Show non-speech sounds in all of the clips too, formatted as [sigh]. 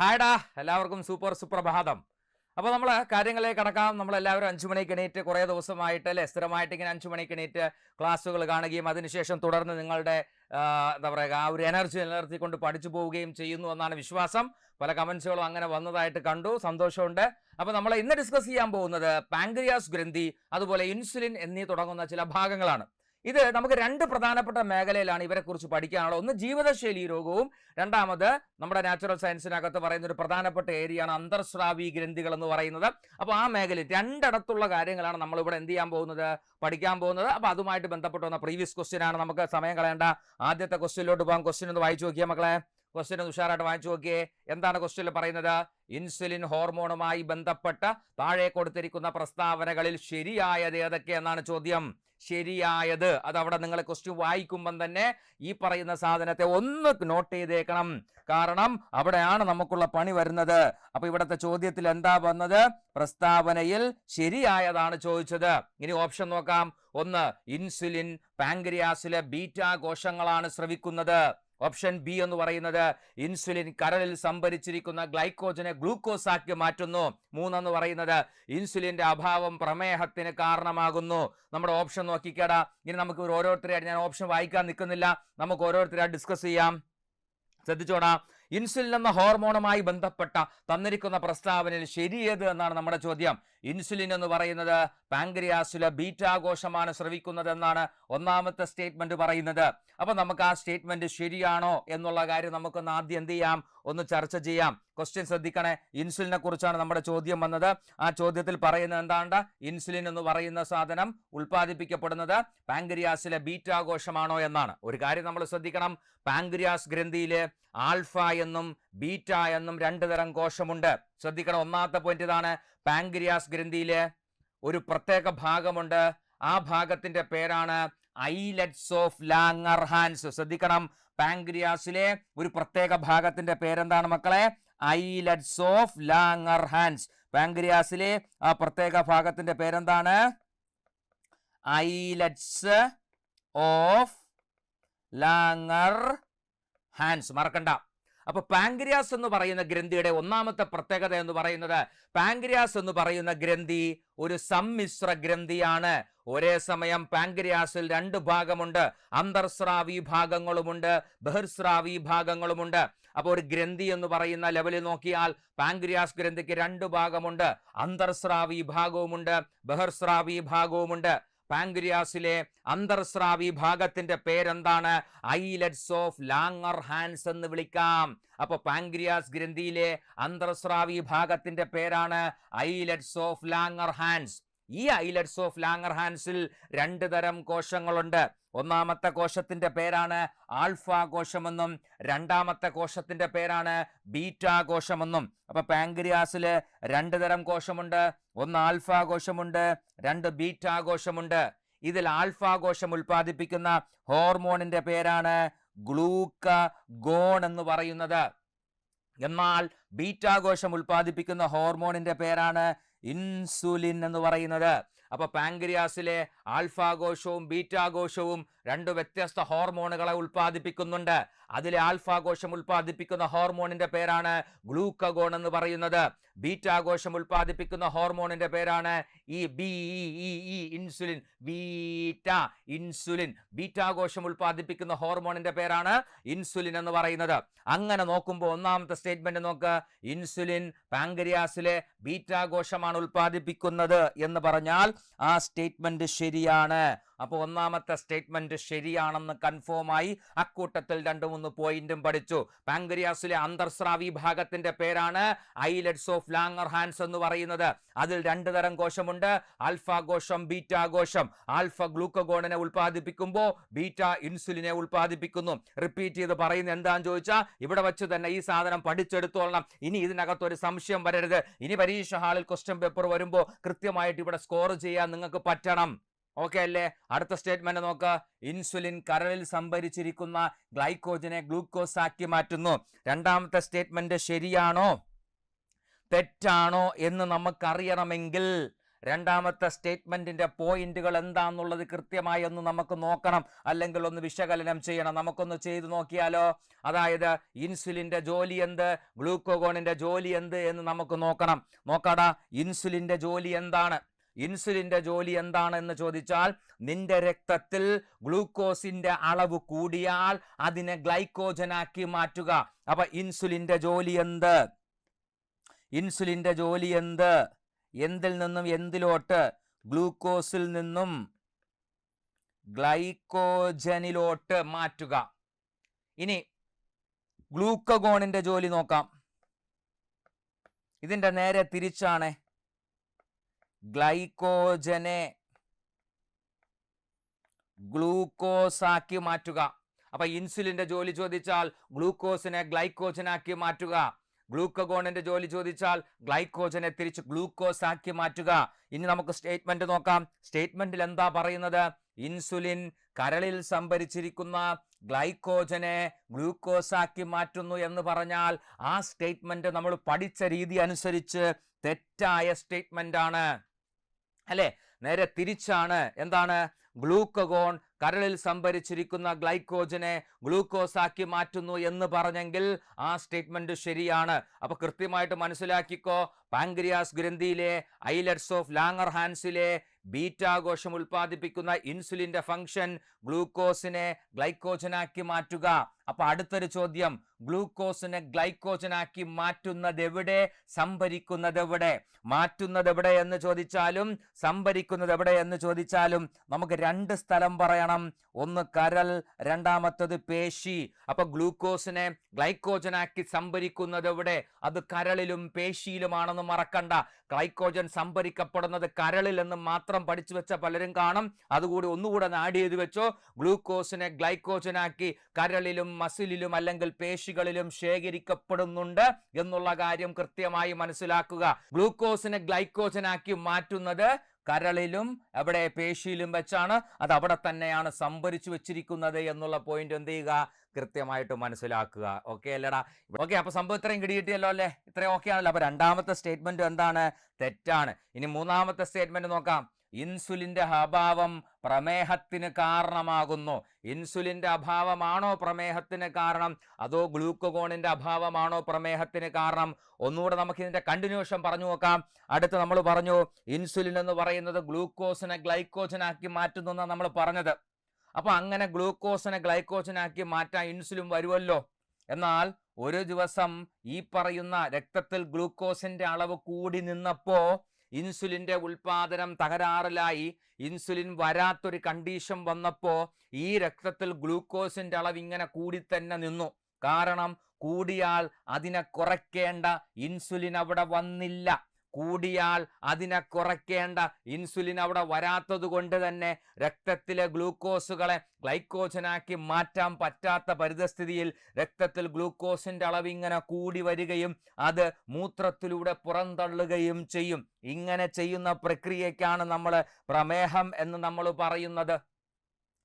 ഹായ്ഡാ എല്ലാവർക്കും സൂപ്പർ സുപ്രഭാതം. അപ്പോൾ നമ്മൾ കാര്യങ്ങളിലേക്ക് കടക്കാം. നമ്മളെല്ലാവരും അഞ്ചു മണിക്ക് എണീറ്റ് കുറേ ദിവസമായിട്ട് അല്ലെ? സ്ഥിരമായിട്ട് ഇങ്ങനെ അഞ്ചു മണിക്ക് എണീറ്റ് ക്ലാസ്സുകൾ കാണുകയും അതിനുശേഷം തുടർന്ന് നിങ്ങളുടെ എന്താ പറയുക ആ ഒരു എനർജി നിലനിർത്തിക്കൊണ്ട് പഠിച്ചു പോവുകയും ചെയ്യുന്നു എന്നാണ് വിശ്വാസം. പല കമൻസുകളും അങ്ങനെ വന്നതായിട്ട് കണ്ടു. സന്തോഷമുണ്ട്. അപ്പോൾ നമ്മൾ ഇന്ന് ഡിസ്കസ് ചെയ്യാൻ പോകുന്നത് പാങ്ക്രിയാസ് ഗ്രന്ഥി അതുപോലെ ഇൻസുലിൻ എന്നീ തുടങ്ങുന്ന ചില ഭാഗങ്ങളാണ്. ഇത് നമുക്ക് രണ്ട് പ്രധാനപ്പെട്ട മേഖലയിലാണ് ഇവരെ കുറിച്ച് പഠിക്കാനുള്ളത്. ഒന്ന് ജീവിതശൈലി രോഗവും രണ്ടാമത് നമ്മുടെ നാച്ചുറൽ സയൻസിനകത്ത് പറയുന്ന ഒരു പ്രധാനപ്പെട്ട ഏരിയയാണ് അന്തർസ്രാവി ഗ്രന്ഥികൾ എന്ന് പറയുന്നത്. അപ്പോൾ ആ മേഖലയിൽ രണ്ടിടത്തുള്ള കാര്യങ്ങളാണ് നമ്മൾ ഇവിടെ എന്ത് ചെയ്യാൻ പോകുന്നത്? പഠിക്കാൻ പോകുന്നത്. അപ്പോൾ അതുമായിട്ട് ബന്ധപ്പെട്ട് വന്ന പ്രീവിയസ് ക്വസ്റ്റ്യൻ ആണ്. നമുക്ക് സമയം കളയേണ്ട. ആദ്യത്തെ ക്വസ്റ്റ്യനിലോട്ട് പോകാം. ക്വസ്റ്റ്യൻ ഒന്ന് വായിച്ചു നോക്കിയാൽ മക്കളെ. ക്വസ്റ്റ്യൻ ഉഷാറായിട്ട് വായിച്ചു നോക്കിയേ. എന്താണ് ക്വസ്റ്റ്യനിൽ പറയുന്നത്? ഇൻസുലിൻ ഹോർമോണുമായി ബന്ധപ്പെട്ട താഴെ കൊടുത്തിരിക്കുന്ന പ്രസ്താവനകളിൽ ശരിയായത് ഏതൊക്കെ എന്നാണ് ചോദ്യം. ശരിയായത്. അത് അവിടെ നിങ്ങൾ ക്വസ്റ്റ്യൻ വായിക്കുമ്പം തന്നെ ഈ പറയുന്ന സാധനത്തെ ഒന്ന് നോട്ട് ചെയ്തേക്കണം. കാരണം അവിടെയാണ് നമുക്കുള്ള പണി വരുന്നത്. അപ്പൊ ഇവിടുത്തെ ചോദ്യത്തിൽ എന്താ വന്നത്? പ്രസ്താവനയിൽ ശരിയായതാണ് ചോദിച്ചത്. ഇനി ഓപ്ഷൻ നോക്കാം. ഒന്ന് ഇൻസുലിൻ പാങ്ക്രിയാസിലെ ബീറ്റാ കോശങ്ങളാണ് സ്രവിക്കുന്നത്. ഓപ്ഷൻ ബി എന്ന് പറയുന്നത് ഇൻസുലിൻ കരളിൽ സംഭരിച്ചിരിക്കുന്ന ഗ്ലൈക്കോജനെ ഗ്ലൂക്കോസ് ആക്കി മാറ്റുന്നു. മൂന്നെന്ന് പറയുന്നത് ഇൻസുലിന്റെ അഭാവം പ്രമേഹത്തിന് കാരണമാകുന്നു. നമ്മുടെ ഓപ്ഷൻ നോക്കിക്കേടാ. ഇനി നമുക്ക് ഓരോരുത്തരെയായിട്ട് ഞാൻ ഓപ്ഷൻ വായിക്കാൻ നിൽക്കുന്നില്ല. നമുക്ക് ഓരോരുത്തരായിട്ട് ഡിസ്കസ് ചെയ്യാം. ശ്രദ്ധിച്ചോടാ. ഇൻസുലിൻ എന്ന ഹോർമോണുമായി ബന്ധപ്പെട്ട തന്നിരിക്കുന്ന പ്രസ്താവനയിൽ ശരിയേത് എന്നാണ് നമ്മുടെ ചോദ്യം. ഇൻസുലിൻ എന്ന് പറയുന്നത് പാങ്ക്രിയാസിലെ ബീറ്റാഘോഷമാണ് സ്രവിക്കുന്നത് എന്നാണ് ഒന്നാമത്തെ സ്റ്റേറ്റ്മെന്റ് പറയുന്നത്. അപ്പൊ നമുക്ക് ആ സ്റ്റേറ്റ്മെന്റ് ശരിയാണോ എന്നുള്ള കാര്യം നമുക്കൊന്ന് ആദ്യം എന്ത് ചെയ്യാം? ഒന്ന് ചർച്ച ചെയ്യാം. ക്വസ്റ്റ്യൻ ശ്രദ്ധിക്കണേ. ഇൻസുലിനെ കുറിച്ചാണ് നമ്മുടെ ചോദ്യം വന്നത്. ആ ചോദ്യത്തിൽ പറയുന്നത് എന്താണ്ട്? ഇൻസുലിൻ എന്ന് പറയുന്ന സാധനം ഉൽപ്പാദിപ്പിക്കപ്പെടുന്നത് പാങ്ക്രിയാസിലെ ബീറ്റാഘോഷമാണോ എന്നാണ്. ഒരു കാര്യം നമ്മൾ ശ്രദ്ധിക്കണം. പാങ്ക്രിയാസ് ഗ്രന്ഥിയിലെ ആൽഫ എന്നും ബീറ്റ എന്നും രണ്ട് തരം കോശമുണ്ട്. ശ്രദ്ധിക്കണം. ഒന്നാമത്തെ പോയിന്റ് ഇതാണ് പാങ്ക്രിയാസ് ഗ്രന്ഥിയിൽ ഒരു പ്രത്യേക ഭാഗമുണ്ട്. ആ ഭാഗത്തിന്റെ പേരാണ് ഐലറ്റ്സ് ഓഫ് ലാങ്ങർ ഹാൻസ് ശ്രദ്ധിക്കണം പാങ്ക്രിയാസിലെ ഒരു പ്രത്യേക ഭാഗത്തിന്റെ പേരെന്താണ് മക്കളെ? ഐലറ്റ്സ് ഓഫ് ലാങ്ങർ ഹാൻസ് പാങ്ക്രിയാസിലെ ആ പ്രത്യേക ഭാഗത്തിന്റെ പേരെന്താണ്? ഐലറ്റ്സ് ഓഫ് ലാങ്ങർ ഹാൻസ് മറക്കണ്ട. അപ്പൊ പാങ്ക്രിയാസ് എന്ന് പറയുന്ന ഗ്രന്ഥിയുടെ ഒന്നാമത്തെ പ്രത്യേകത എന്ന് പറയുന്നത് പാങ്ക്രിയാസ് എന്ന് പറയുന്ന ഗ്രന്ഥി ഒരു സമ്മിശ്ര ഗ്രന്ഥിയാണ്. ഒരേ സമയം പാങ്ക്രിയാസിൽ രണ്ട് ഭാഗമുണ്ട്. അന്തർസ്രാവി ഭാഗങ്ങളുമുണ്ട് ബഹിർസ്രാവി ഭാഗങ്ങളുമുണ്ട്. അപ്പോൾ ഒരു ഗ്രന്ഥി എന്ന് പറയുന്ന ലെവലിൽ നോക്കിയാൽ പാങ്ക്രിയാസ് ഗ്രന്ഥിക്ക് രണ്ട് ഭാഗമുണ്ട്. അന്തർസ്രാവി ഭാഗവുമുണ്ട് ബഹിർസ്രാവി ഭാഗവുമുണ്ട്. പാങ്ക്രിയാസിലെ അന്തർസ്രാവി ഭാഗത്തിന്റെ പേരെന്താണ്? ഐലറ്റ്സ് ഓഫ് ലാങ്ങർ ഹാൻസ് എന്ന് വിളിക്കാം. അപ്പൊ പാങ്ക്രിയാസ് ഗ്രന്ഥിയിലെ അന്തർസ്രാവി ഭാഗത്തിന്റെ പേരാണ് ഐലറ്റ്സ് ഓഫ് ലാങ്ങർ ഹാൻസ്. ഈ ഐലറ്റ്സ് ഓഫ് ലാങ്ങർ ഹാൻസിൽ രണ്ട് തരം കോശങ്ങളുണ്ട്. ഒന്നാമത്തെ കോശത്തിന്റെ പേരാണ് ആൽഫ കോശമെന്നും രണ്ടാമത്തെ കോശത്തിന്റെ പേരാണ് ബീറ്റ കോശമെന്നും. അപ്പൊ പാങ്കരിയാസിൽ രണ്ട് തരം കോശമുണ്ട് ഒന്ന് ആൽഫ കോശമുണ്ട് രണ്ട് ബീറ്റ കോശമുണ്ട്. ഇതിൽ ആൽഫ കോശം ഉൽപ്പാദിപ്പിക്കുന്ന ഹോർമോണിന്റെ പേരാണ് ഗ്ലൂക്ക ഗോൺ എന്ന് പറയുന്നത്. എന്നാൽ ബീറ്റാഘോഷം ഉൽപ്പാദിപ്പിക്കുന്ന ഹോർമോണിന്റെ പേരാണ് ഇൻസുലിൻ എന്ന് പറയുന്നത് അപ്പൊ പാങ്ക്രിയാസിലെ ആൽഫാഘോഷവും ബീറ്റാഘോഷവും രണ്ട് വ്യത്യസ്ത ഹോർമോണുകളെ ഉൽപ്പാദിപ്പിക്കുന്നുണ്ട്. അതിലെ ആൽഫാഘോഷം ഉൽപ്പാദിപ്പിക്കുന്ന ഹോർമോണിന്റെ പേരാണ് ഗ്ലൂക്കഗോൺ എന്ന് പറയുന്നത്. ബീറ്റാഘോഷം ഉൽപ്പാദിപ്പിക്കുന്ന ഹോർമോണിന്റെ പേരാണ് ഈ B E insulin. Beta insulin. ബീറ്റാഘോഷം ഉൽപ്പാദിപ്പിക്കുന്ന ഹോർമോണിന്റെ പേരാണ് ഇൻസുലിൻ എന്ന് പറയുന്നത്. അങ്ങനെ നോക്കുമ്പോൾ ഒന്നാമത്തെ സ്റ്റേറ്റ്മെന്റ് നോക്ക്. ഇൻസുലിൻ പാങ്ക്രിയാസിലെ ബീറ്റാഘോഷമാണ് ഉൽപ്പാദിപ്പിക്കുന്നത് എന്ന് പറഞ്ഞാൽ ആ സ്റ്റേറ്റ്മെന്റ് ശരിയാണ്. അപ്പോൾ ഒന്നാമത്തെ സ്റ്റേറ്റ്മെന്റ് ശരിയാണെന്ന് കൺഫേം ആയി അക്കൂട്ടത്തിൽ രണ്ട് മൂന്ന് പോയിന്റും പഠിച്ചു. പാങ്ക്രിയാസിലെ അന്തർസ്രാവി ഭാഗത്തിന്റെ പേരാണ് ഐലറ്റ്സ് ഓഫ് ലാങ്ങർ ഹാൻസ് എന്ന് പറയുന്നത്. അതിൽ രണ്ട് തരം കോശമുണ്ട്. ആൽഫ കോശം ബീറ്റ കോശം. ആൽഫ ഗ്ലൂക്കഗോണിനെ ഉൽപ്പാദിപ്പിക്കുമ്പോൾ ബീറ്റ ഇൻസുലിനെ ഉൽപ്പാദിപ്പിക്കുന്നു. റിപ്പീറ്റ് ചെയ്ത് പറയുന്നത് എന്താന്ന് ചോദിച്ചാൽ ഇവിടെ വെച്ച് തന്നെ ഈ സാധനം പഠിച്ചെടുത്തോളണം. ഇനി ഇതിനകത്ത് ഒരു സംശയം വരരുത്. ഇനി പരീക്ഷ ഹാളിൽ ക്വസ്റ്റ്യൻ പേപ്പർ വരുമ്പോൾ കൃത്യമായിട്ട് ഇവിടെ സ്കോർ ചെയ്യാൻ നിങ്ങൾക്ക് പറ്റണം. ഓക്കെ അല്ലേ? അടുത്ത സ്റ്റേറ്റ്മെന്റ് നോക്ക്. ഇൻസുലിൻ കരളിൽ സംഭരിച്ചിരിക്കുന്ന ഗ്ലൈക്കോജനെ ഗ്ലൂക്കോസ് ആക്കി മാറ്റുന്നു. രണ്ടാമത്തെ സ്റ്റേറ്റ്മെന്റ് ശരിയാണോ? തെറ്റാണോ എന്ന് നമുക്കറിയണമെങ്കിൽ രണ്ടാമത്തെ സ്റ്റേറ്റ്മെന്റിന്റെ പോയിന്റുകൾ എന്താന്നുള്ളത് കൃത്യമായി ഒന്ന് നമുക്ക് നോക്കണം. അല്ലെങ്കിൽ ഒന്ന് വിശകലനം ചെയ്യണം. നമുക്കൊന്ന് ചെയ്തു നോക്കിയാലോ? അതായത് ഇൻസുലിന്റെ ജോലി എന്ത്? ഗ്ലൂക്കോഗോണിന്റെ ജോലി എന്ത് എന്ന് നമുക്ക് നോക്കണം. നോക്കാടാ ഇൻസുലിന്റെ ജോലി എന്താണ്? ഇൻസുലിന്റെ ജോലി എന്താണെന്ന് ചോദിച്ചാൽ നിന്റെ രക്തത്തിൽ ഗ്ലൂക്കോസിന്റെ അളവ് കൂടിയാൽ അതിനെ ഗ്ലൈക്കോജനാക്കി മാറ്റുക. അപ്പൊ ഇൻസുലിന്റെ ജോലി എന്ത്? ഇൻസുലിന്റെ ജോലി എന്ത്? എന്തിൽ നിന്നും എന്തിലോട്ട്? ഗ്ലൂക്കോസിൽ നിന്നും ഗ്ലൈക്കോജനിലോട്ട് മാറ്റുക. ഇനി ഗ്ലൂക്കഗോണിന്റെ ജോലി നോക്കാം. ഇതിന്റെ നേരെ തിരിച്ചാണ്. ഗ്ലൈക്കോജനെ ഗ്ലൂക്കോസ് ആക്കി മാറ്റുക. അപ്പൊ ഇൻസുലിന്റെ ജോലി ചോദിച്ചാൽ ഗ്ലൂക്കോസിനെ ഗ്ലൈക്കോജനാക്കി മാറ്റുക. ഗ്ലൂക്കഗോണിന്റെ ജോലി ചോദിച്ചാൽ ഗ്ലൈക്കോജനെ തിരിച്ച് ഗ്ലൂക്കോസ് ആക്കി മാറ്റുക. ഇനി നമുക്ക് സ്റ്റേറ്റ്മെന്റ് നോക്കാം. സ്റ്റേറ്റ്മെന്റിൽ എന്താ പറയുന്നത്? ഇൻസുലിൻ കരളിൽ സംഭരിച്ചിരിക്കുന്ന ഗ്ലൈക്കോജനെ ഗ്ലൂക്കോസ് ആക്കി മാറ്റുന്നു എന്ന് പറഞ്ഞാൽ ആ സ്റ്റേറ്റ്മെന്റ് നമ്മൾ പഠിച്ച രീതി അനുസരിച്ച് തെറ്റായ സ്റ്റേറ്റ്മെന്റ് ആണ്. അല്ലെ? നേരെ തിരിച്ചാണ്. എന്താണ്? ഗ്ലൂക്കഗോൺ കരളിൽ സംഭരിച്ചിരിക്കുന്ന ഗ്ലൈക്കോജനെ ഗ്ലൂക്കോസ് ആക്കി മാറ്റുന്നു എന്ന് പറഞ്ഞെങ്കിൽ ആ സ്റ്റേറ്റ്മെന്റ് ശരിയാണ്. അപ്പൊ കൃത്യമായിട്ട് മനസ്സിലാക്കിക്കോ. പാങ്ക്രിയാസ് ഗ്രന്ഥിയിലെ ഐലറ്റ്സ് ഓഫ് ലാങ്ങർ ഹാൻസിലെ ബീറ്റാഘോഷം ഉൽപ്പാദിപ്പിക്കുന്ന ഇൻസുലിന്റെ ഫംഗ്ഷൻ ഗ്ലൂക്കോസിനെ ഗ്ലൈക്കോജനാക്കി മാറ്റുക. അപ്പൊ അടുത്തൊരു ചോദ്യം ഗ്ലൂക്കോസിനെ ഗ്ലൈക്കോജനാക്കി മാറ്റുന്നത് എവിടെ? സംഭരിക്കുന്നത് എവിടെ? മാറ്റുന്നത് എവിടെ എന്ന് ചോദിച്ചാലും സംഭരിക്കുന്നത് എവിടെ എന്ന് ചോദിച്ചാലും നമുക്ക് രണ്ട് സ്ഥലം പറയണം. ഒന്ന് കരൽ രണ്ടാമത്തത് പേശി. അപ്പൊ ഗ്ലൂക്കോസിനെ ഗ്ലൈക്കോജനാക്കി സംഭരിക്കുന്നത് എവിടെ? അത് കരളിലും പേശിയിലുമാണെന്ന് മറക്കണ്ട. ഗ്ലൈക്കോജൻ സംഭരിക്കപ്പെടുന്നത് കരളിൽ എന്ന് മാത്രം പഠിച്ചു വെച്ച പലരും കാണും. അതുകൂടി ഒന്നുകൂടെ നാടി ചെയ്ത് വെച്ചോ. ഗ്ലൂക്കോസിനെ ഗ്ലൈക്കോജനാക്കി കരളിലും മസിലിലും അല്ലെങ്കിൽ പേശികളിലും ശേഖരിക്കപ്പെടുന്നുണ്ട് എന്നുള്ള കാര്യം കൃത്യമായി മനസ്സിലാക്കുക. ഗ്ലൂക്കോസിനെ ഗ്ലൈക്കോജനാക്കി മാറ്റുന്നത് കരളിലും അവിടെ പേശിയിലും വെച്ചാണ്. അത് അവിടെ തന്നെയാണ് സംഭരിച്ചു വെച്ചിരിക്കുന്നത് എന്നുള്ള പോയിന്റ് എന്ത് ചെയ്യുക? കൃത്യമായിട്ട് മനസ്സിലാക്കുക. ഓക്കെ അല്ലടാ. ഓക്കെ അപ്പൊ സംഭവം ഇത്രയും കിടിയിട്ടിയല്ലോ അല്ലേ? ഇത്രയും ഓക്കെ ആണല്ലോ. അപ്പൊ രണ്ടാമത്തെ സ്റ്റേറ്റ്മെന്റ് എന്താണ്? തെറ്റാണ്. ഇനി മൂന്നാമത്തെ സ്റ്റേറ്റ്മെന്റ് നോക്കാം. ഇൻസുലിന്റെ അഭാവം പ്രമേഹത്തിന് കാരണമാകുന്നു. ഇൻസുലിന്റെ അഭാവമാണോ പ്രമേഹത്തിന് കാരണം? അതോ ഗ്ലൂക്കോഗോണിന്റെ അഭാവമാണോ പ്രമേഹത്തിന് കാരണം? ഒന്നുകൂടെ നമുക്ക് ഇതിന്റെ കണ്ടിന്യൂഷൻ പറഞ്ഞു നോക്കാം. അടുത്ത് നമ്മൾ പറഞ്ഞു ഇൻസുലിൻ എന്ന് പറയുന്നത് ഗ്ലൂക്കോസിനെ ഗ്ലൈക്കോജനാക്കി മാറ്റുന്നു എന്നാണ് നമ്മൾ പറഞ്ഞത്. അപ്പോൾ അങ്ങനെ ഗ്ലൂക്കോസിനെ ഗ്ലൈക്കോജനാക്കി മാറ്റാൻ ഇൻസുലിൻ വരുമല്ലോ എന്നാൽ ഒരു ദിവസം ഈ പറയുന്ന രക്തത്തിൽ ഗ്ലൂക്കോസിന്റെ അളവ് കൂടി നിന്നപ്പോ ഇൻസുലിന്റെ ഉൽപാദനം തകരാറിലായി. ഇൻസുലിൻ വരാത്തൊരു കണ്ടീഷൻ വന്നപ്പോൾ ഈ രക്തത്തിൽ ഗ്ലൂക്കോസിന്റെ അളവ് ഇങ്ങനെ കൂടി തന്നെ നിന്നു. കാരണം കൂടിയാൽ അതിനെ കുറയ്ക്കേണ്ട ഇൻസുലിൻ അവിടെ വന്നില്ല. കൂടിയാൽ അതിനെ കുറയ്ക്കേണ്ട ഇൻസുലിൻ അവിടെ വരാത്തത് കൊണ്ട് തന്നെ രക്തത്തിലെ ഗ്ലൂക്കോസുകളെ ഗ്ലൈക്കോജനാക്കി മാറ്റാൻ പറ്റാത്ത പരിതസ്ഥിതിയിൽ രക്തത്തിൽ ഗ്ലൂക്കോസിന്റെ അളവ് ഇങ്ങനെ കൂടി വരികയും അത് മൂത്രത്തിലൂടെ പുറന്തള്ളുകയും ചെയ്യും. ഇങ്ങനെ ചെയ്യുന്ന പ്രക്രിയക്കാണ് നമ്മൾ പ്രമേഹം എന്ന് നമ്മൾ പറയുന്നത്.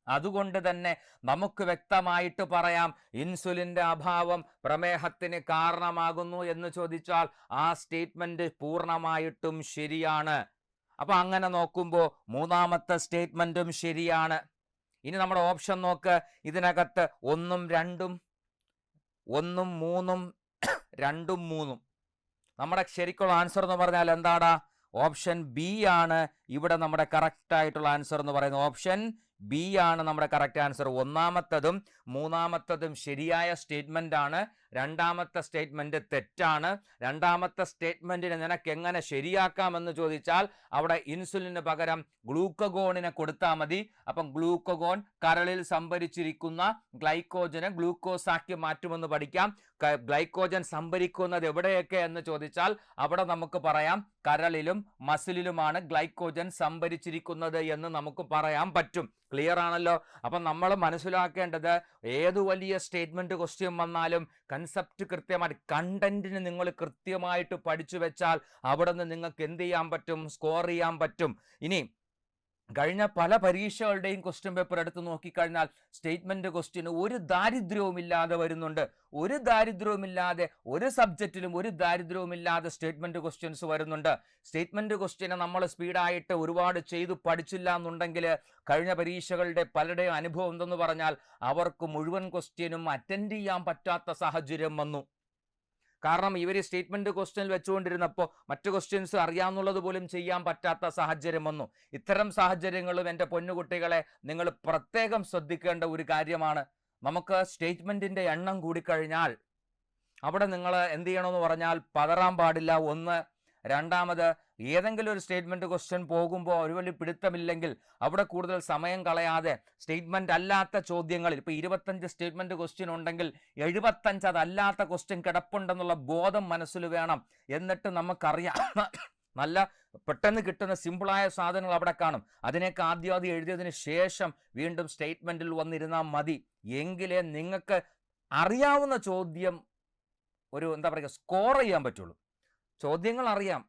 അതുകൊണ്ട് തന്നെ നമുക്ക് വ്യക്തമായിട്ട് പറയാം ഇൻസുലിന്റെ അഭാവം പ്രമേഹത്തിന് കാരണമാകുന്നു എന്ന് ചോദിച്ചാൽ ആ സ്റ്റേറ്റ്മെന്റ് പൂർണമായിട്ടും ശരിയാണ്. അപ്പോൾ അങ്ങനെ നോക്കുമ്പോൾ മൂന്നാമത്തെ സ്റ്റേറ്റ്മെന്റും ശരിയാണ്. ഇനി നമ്മുടെ ഓപ്ഷൻ നോക്ക്. ഇതിനകത്ത് ഒന്നും രണ്ടും ഒന്നും മൂന്നും രണ്ടും മൂന്നും. നമ്മുടെ ശരിക്കുള്ള ആൻസർ എന്ന് പറഞ്ഞാൽ എന്താടാ? ഓപ്ഷൻ ബി ആണ്. ഇവിടെ നമ്മുടെ കറക്റ്റ് ആയിട്ടുള്ള ആൻസർ എന്ന് പറയുന്നത് ഓപ്ഷൻ ബി ആണ് നമ്മുടെ കറക്റ്റ് ആൻസർ ഒന്നാമത്തതും മൂന്നാമത്തതും ശരിയായ സ്റ്റേറ്റ്മെന്റ് ആണ്. രണ്ടാമത്തെ സ്റ്റേറ്റ്മെന്റ് തെറ്റാണ്. രണ്ടാമത്തെ സ്റ്റേറ്റ്മെന്റിനെ നിനക്ക് എങ്ങനെ ശരിയാക്കാമെന്ന് ചോദിച്ചാൽ അവിടെ ഇൻസുലിന് പകരം ഗ്ലൂക്കഗോണിനെ കൊടുത്താൽ മതി. അപ്പം ഗ്ലൂക്കഗോൺ കരളിൽ സംഭരിച്ചിരിക്കുന്ന ഗ്ലൈക്കോജനെ ഗ്ലൂക്കോസ് ആക്കി മാറ്റുമെന്ന് പഠിക്കാം. ഗ്ലൈക്കോജൻ സംഭരിക്കുന്നത് എവിടെയൊക്കെ എന്ന് ചോദിച്ചാൽ അവിടെ നമുക്ക് പറയാം കരളിലും മസിലിലുമാണ് ഗ്ലൈക്കോജൻ സംഭരിച്ചിരിക്കുന്നത് എന്ന് നമുക്ക് പറയാൻ പറ്റും. ക്ലിയർ ആണല്ലോ? അപ്പം നമ്മൾ മനസ്സിലാക്കേണ്ടത് ഏത് വലിയ സ്റ്റേറ്റ്മെന്റ് ക്വസ്റ്റ്യൻ വന്നാലും കൺസെപ്റ്റ് കൃത്യമായിട്ട് കണ്ടന്റിന് നിങ്ങൾ കൃത്യമായിട്ട് പഠിച്ചു വെച്ചാൽ അവിടെ നിന്ന് നിങ്ങൾക്ക് എന്ത് ചെയ്യാൻ പറ്റും? സ്കോർ ചെയ്യാൻ പറ്റും. ഇനി കഴിഞ്ഞ പല പരീക്ഷകളുടെയും ക്വസ്റ്റ്യൻ പേപ്പർ എടുത്ത് നോക്കിക്കഴിഞ്ഞാൽ സ്റ്റേറ്റ്മെന്റ് ക്വസ്റ്റ്യന് ഒരു ദാരിദ്ര്യവുമില്ലാതെ വരുന്നുണ്ട്. ഒരു ദാരിദ്ര്യവുമില്ലാതെ ഒരു സബ്ജക്റ്റിലും ഒരു ദാരിദ്ര്യവുമില്ലാതെ സ്റ്റേറ്റ്മെന്റ് ക്വസ്റ്റ്യൻസ് വരുന്നുണ്ട്. സ്റ്റേറ്റ്മെന്റ് ക്വസ്റ്റ്യനെ നമ്മൾ സ്പീഡായിട്ട് ഒരുപാട് ചെയ്തു പഠിച്ചില്ല എന്നുണ്ടെങ്കിൽ കഴിഞ്ഞ പരീക്ഷകളുടെ പലരുടെയും അനുഭവം എന്തെന്ന് പറഞ്ഞാൽ അവർക്ക് മുഴുവൻ ക്വസ്റ്റ്യനും അറ്റൻഡ് ചെയ്യാൻ പറ്റാത്ത സാഹചര്യം വന്നു. കാരണം ഇവർ സ്റ്റേറ്റ്മെന്റ് ക്വസ്റ്റ്യനിൽ വെച്ചുകൊണ്ടിരുന്നപ്പോൾ മറ്റു ക്വസ്റ്റ്യൻസ് അറിയാവുന്നുള്ളത് പോലും ചെയ്യാൻ പറ്റാത്ത സാഹചര്യം വന്നു. ഇത്തരം സാഹചര്യങ്ങളും എന്റെ പൊന്നുകുട്ടികളെ നിങ്ങൾ പ്രത്യേകം ശ്രദ്ധിക്കേണ്ട ഒരു കാര്യമാണ്. നമുക്ക് സ്റ്റേറ്റ്മെന്റിന്റെ എണ്ണം കൂടിക്കഴിഞ്ഞാൽ അവിടെ നിങ്ങൾ എന്ത് ചെയ്യണമെന്ന് പറഞ്ഞാൽ പതറാൻ പാടില്ല. ഒന്ന് രണ്ടാമത് ഏതെങ്കിലും ഒരു സ്റ്റേറ്റ്മെന്റ് ക്വസ്റ്റ്യൻ പോകുമ്പോൾ ഒരു വലിയ പിടുത്തമില്ലെങ്കിൽ അവിടെ കൂടുതൽ സമയം കളയാതെ സ്റ്റേറ്റ്മെന്റ് അല്ലാത്ത ചോദ്യങ്ങളിൽ ഇപ്പോൾ ഇരുപത്തഞ്ച് സ്റ്റേറ്റ്മെന്റ് ക്വസ്റ്റ്യൻ ഉണ്ടെങ്കിൽ എഴുപത്തഞ്ച് അതല്ലാത്ത ക്വസ്റ്റ്യൻ കിടപ്പുണ്ടെന്നുള്ള ബോധം മനസ്സിൽ വേണം. എന്നിട്ട് നമുക്കറിയാം. നല്ല പെട്ടെന്ന് കിട്ടുന്ന സിമ്പിളായ സാധനങ്ങൾ അവിടെ കാണും. അതിനൊക്കെ ആദ്യം ആദ്യം എഴുതിയതിന് ശേഷം വീണ്ടും സ്റ്റേറ്റ്മെന്റിൽ വന്നിരുന്നാൽ മതി. എങ്കിലേ നിങ്ങൾക്ക് അറിയാവുന്ന ചോദ്യം ഒരു എന്താ പറയുക സ്കോർ ചെയ്യാൻ പറ്റുള്ളൂ. ചോദ്യങ്ങൾ അറിയാം.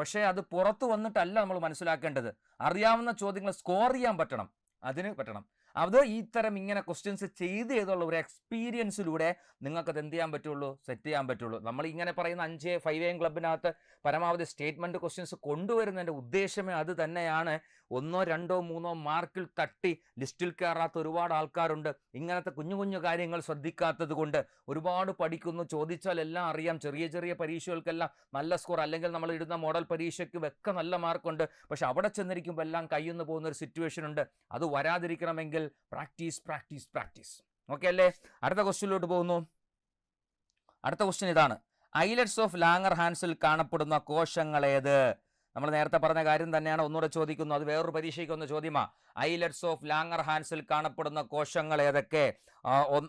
പക്ഷേ അത് പുറത്തു വന്നിട്ടല്ല നമ്മൾ മനസ്സിലാക്കേണ്ടത്. അറിയാവുന്ന ചോദ്യങ്ങൾ സ്കോർ ചെയ്യാൻ പറ്റണം. അതിന് പറ്റണം. അത് ഇത്തരം ഇങ്ങനെ ക്വസ്റ്റ്യൻസ് ചെയ്ത് ചെയ്തുള്ള ഒരു എക്സ്പീരിയൻസിലൂടെ നിങ്ങൾക്ക് അത് എന്ത് ചെയ്യാൻ പറ്റുള്ളൂ? സെറ്റ് ചെയ്യാൻ പറ്റുള്ളൂ. നമ്മൾ ഇങ്ങനെ പറയുന്ന അഞ്ച് ഫൈവ് എം ക്ലബിനകത്ത് പരമാവധി സ്റ്റേറ്റ്മെന്റ് ക്വസ്റ്റ്യൻസ് കൊണ്ടുവരുന്നതിന്റെ ഉദ്ദേശമേ അത് തന്നെയാണ്. ഒന്നോ രണ്ടോ മൂന്നോ മാർക്കിൽ തട്ടി ലിസ്റ്റിൽ കയറാത്ത ഒരുപാട് ആൾക്കാരുണ്ട്. ഇങ്ങനത്തെ കുഞ്ഞു കുഞ്ഞു കാര്യങ്ങൾ ശ്രദ്ധിക്കാത്തത് കൊണ്ട് ഒരുപാട് പഠിക്കുന്നു. ചോദിച്ചാൽ എല്ലാം അറിയാം. ചെറിയ ചെറിയ പരീക്ഷകൾക്കെല്ലാം നല്ല സ്കോർ അല്ലെങ്കിൽ നമ്മൾ ഇടുന്ന മോഡൽ പരീക്ഷയ്ക്ക് ഒക്കെ നല്ല മാർക്കുണ്ട് പക്ഷെ അവിടെ ചെന്നിരിക്കുമ്പോൾ എല്ലാം കയ്യിൽ പോകുന്ന ഒരു സിറ്റുവേഷൻ ഉണ്ട്. അത് വരാതിരിക്കണമെങ്കിൽ പ്രാക്ടീസ് പ്രാക്ടീസ് പ്രാക്ടീസ്. ഓക്കെ അല്ലേ? അടുത്ത ക്വസ്റ്റ്യനിലോട്ട് പോകുന്നു. അടുത്ത ക്വസ്റ്റ്യൻ ഇതാണ്. ഐലറ്റ്സ് ഓഫ് ലാങ്ങർ ഹാൻസിൽ കാണപ്പെടുന്ന കോശങ്ങൾ ഏത്? നമ്മൾ നേരത്തെ പറഞ്ഞ കാര്യം തന്നെയാണ് ഒന്നുകൂടെ ചോദിക്കുന്നു. അത് വേറൊരു പരീക്ഷയ്ക്ക് ഒന്ന് ചോദ്യമാ. ഐലറ്റ്സ് ഓഫ് ലാങ്ങർ ഹാൻസിൽ കാണപ്പെടുന്ന കോശങ്ങൾ ഏതൊക്കെ?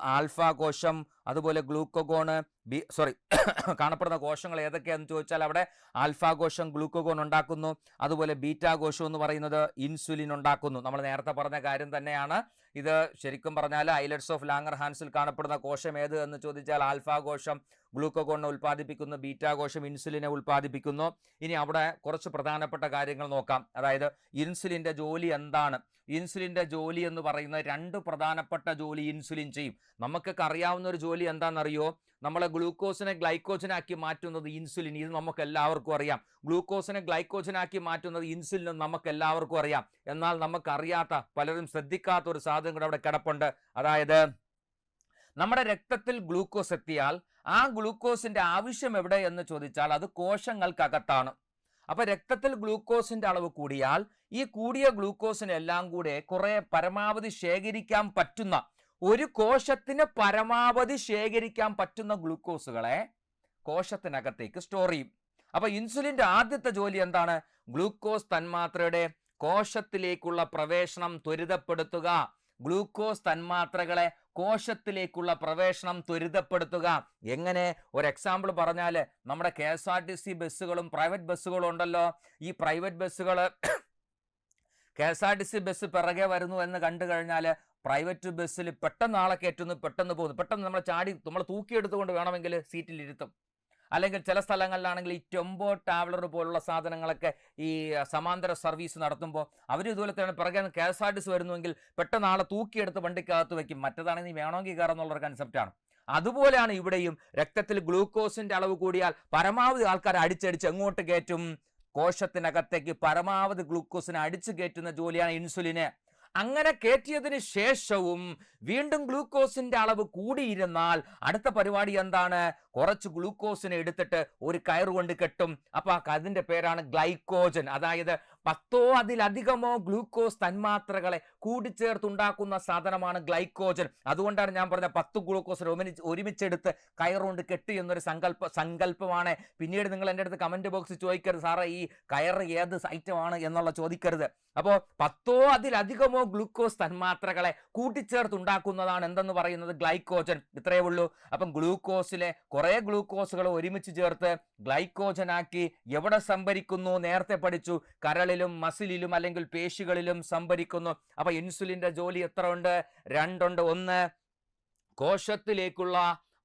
ആൽഫ കോശം അതുപോലെ ഗ്ലൂക്കോഗോണ് ബി സോറി [coughs] കാണപ്പെടുന്ന കോശങ്ങൾ ഏതൊക്കെയാണെന്ന് ചോദിച്ചാൽ അവിടെ ആൽഫാ കോശം ഗ്ലൂക്കോഗോൺ ഉണ്ടാക്കുന്നു. അതുപോലെ ബീറ്റാ കോശം എന്ന് പറയുന്നത് ഇൻസുലിൻ ഉണ്ടാക്കുന്നു. നമ്മൾ നേരത്തെ പറഞ്ഞ കാര്യം തന്നെയാണ്. ഇത് ശരിക്കും പറഞ്ഞാൽ ഐലറ്റ്സ് ഓഫ് ലാങ്ങർ ഹാൻസിൽ കാണപ്പെടുന്ന കോശം ഏത് എന്ന് ചോദിച്ചാൽ ആൽഫാ കോശം ഗ്ലൂക്കോഗോണിനെ ഉൽപ്പാദിപ്പിക്കുന്നു ബീറ്റാ കോശം ഇൻസുലിനെ ഉൽപ്പാദിപ്പിക്കുന്നു. ഇനി അവിടെ കുറച്ച് പ്രധാനപ്പെട്ട കാര്യങ്ങൾ നോക്കാം. അതായത് ഇൻസുലിന്റെ ജോലി എന്താണ്? ഇൻസുലിന്റെ ജോലി എന്ന് പറയുന്നത് രണ്ട് പ്രധാനപ്പെട്ട ജോലി ഇൻസുലിൻ ചെയ്യും. നമുക്കൊക്കെ അറിയാവുന്ന ഒരു ജോലി എന്താണെന്നറിയോ? നമ്മളെ ഗ്ലൂക്കോസിനെ ഗ്ലൈക്കോജനാക്കി മാറ്റുന്നത് ഇൻസുലിൻ. ഇത് നമുക്ക് എല്ലാവർക്കും അറിയാം. ഗ്ലൂക്കോസിനെ ഗ്ലൈക്കോജനാക്കി മാറ്റുന്നത് ഇൻസുലിൻ നമുക്ക് എല്ലാവർക്കും അറിയാം. എന്നാൽ നമുക്കറിയാത്ത പലരും ശ്രദ്ധിക്കാത്ത ഒരു സാധനം കൂടെ അവിടെ കിടപ്പുണ്ട്. അതായത് നമ്മുടെ രക്തത്തിൽ ഗ്ലൂക്കോസ് എത്തിയാൽ ആ ഗ്ലൂക്കോസിന്റെ ആവശ്യം എവിടെ എന്ന് ചോദിച്ചാൽ അത് കോശങ്ങൾക്കകത്താണ്. അപ്പൊ രക്തത്തിൽ ഗ്ലൂക്കോസിന്റെ അളവ് കൂടിയാൽ ഈ കൂടിയ ഗ്ലൂക്കോസിനെല്ലാം കൂടെ കുറെ പരമാവധി ശേഖരിക്കാൻ പറ്റുന്ന ഒരു കോശത്തിന് പരമാവധി ശേഖരിക്കാൻ പറ്റുന്ന ഗ്ലൂക്കോസുകളെ കോശത്തിനകത്തേക്ക് സ്റ്റോർ ചെയ്യും. അപ്പൊ ഇൻസുലിന്റെ ആദ്യത്തെ ജോലി എന്താണ്? ഗ്ലൂക്കോസ് തന്മാത്രയുടെ കോശത്തിലേക്കുള്ള പ്രവേശനം ത്വരിതപ്പെടുത്തുക. ഗ്ലൂക്കോസ് തന്മാത്രകളെ കോശത്തിലേക്കുള്ള പ്രവേശനം ത്വരിതപ്പെടുത്തുക. എങ്ങനെ? ഒരു എക്സാമ്പിൾ പറഞ്ഞാൽ നമ്മുടെ K S R T C ബസ്സുകളും പ്രൈവറ്റ് ബസ്സുകളും ഉണ്ടല്ലോ. ഈ പ്രൈവറ്റ് ബസ്സുകൾ K S R T C bus പിറകെ വരുന്നു എന്ന് കണ്ടു കഴിഞ്ഞാൽ പ്രൈവറ്റ് ബസ്സിൽ പെട്ടെന്ന് ആളെ കയറ്റുന്നു പെട്ടെന്ന് പോകുന്നു. പെട്ടെന്ന് നമ്മളെ ചാടി നമ്മൾ തൂക്കിയെടുത്തുകൊണ്ട് വേണമെങ്കിൽ സീറ്റിൽ ഇരുത്തും അല്ലെങ്കിൽ ചില സ്ഥലങ്ങളിലാണെങ്കിൽ ഈ ടെമ്പോ ട്രാവലർ പോലുള്ള സാധനങ്ങളൊക്കെ ഈ സമാന്തര സർവീസ് നടത്തുമ്പോൾ അവർ ഇതുപോലെ തന്നെ പിറകെ K S R T C വരുന്നുവെങ്കിൽ പെട്ടെന്ന് ആളെ തൂക്കിയെടുത്ത് വണ്ടിക്കകത്ത് വയ്ക്കും മറ്റേതാണെങ്കിൽ നീ വേണമെങ്കിൽ കയറാന്നുള്ളൊരു കൺസെപ്റ്റാണ് അതുപോലെയാണ് ഇവിടെയും രക്തത്തിൽ ഗ്ലൂക്കോസിന്റെ അളവ് കൂടിയാൽ പരമാവധി ആൾക്കാർ അടിച്ചടിച്ച് എങ്ങോട്ട് കയറ്റും? കോശത്തിനകത്തേക്ക് പരമാവധി ഗ്ലൂക്കോസിനെ അടിച്ചു കയറ്റുന്ന ജോലിയാണ് ഇൻസുലിന്. അങ്ങനെ കയറ്റിയതിന് ശേഷവും വീണ്ടും ഗ്ലൂക്കോസിന്റെ അളവ് കൂടിയിരുന്നാൽ അടുത്ത പരിപാടി എന്താണ്? കുറച്ച് ഗ്ലൂക്കോസിനെ എടുത്തിട്ട് ഒരു കയറ് കൊണ്ട് കെട്ടും. അപ്പൊ അതിന്റെ പേരാണ് ഗ്ലൈക്കോജൻ. അതായത് പത്തോ അതിലധികമോ ഗ്ലൂക്കോസ് തന്മാത്രകളെ കൂടിച്ചേർത്തുണ്ടാക്കുന്ന സാധനമാണ് ഗ്ലൈക്കോജൻ. അതുകൊണ്ടാണ് ഞാൻ പറഞ്ഞ പത്ത് ഗ്ലൂക്കോസ് ഒരുമിച്ച് ഒരുമിച്ചെടുത്ത് കയറുകൊണ്ട് കെട്ടി എന്നൊരു സങ്കല്പ സങ്കല്പമാണ് പിന്നീട് നിങ്ങൾ എന്റെ അടുത്ത് കമന്റ് ബോക്സിൽ ചോദിക്കരുത് സാറേ ഈ കയറ് ഏത് സൈറ്റമാണ് എന്നുള്ള ചോദിക്കരുത്. അപ്പോൾ പത്തോ അതിലധികമോ ഗ്ലൂക്കോസ് തന്മാത്രകളെ കൂട്ടിച്ചേർത്തുണ്ടാക്കുന്നതാണ് എന്തെന്ന് പറയുന്നത് ഗ്ലൈക്കോജൻ. ഇത്രയേ ഉള്ളൂ. അപ്പം ഗ്ലൂക്കോസിലെ കുറേ ഗ്ലൂക്കോസുകൾ ഒരുമിച്ച് ചേർത്ത് ഗ്ലൈക്കോജനാക്കി എവിടെ സംഭരിക്കുന്നു? നേരത്തെ പഠിച്ചു. കരളിലും മസിലിലും അല്ലെങ്കിൽ പേശികളിലും സംഭരിക്കുന്നു. അപ്പൊ ഇൻസുലിന്റെ ജോലി എത്ര ഉണ്ട് രണ്ടുണ്ട്. ഒന്ന് കോശത്തിലേക്കുള്ള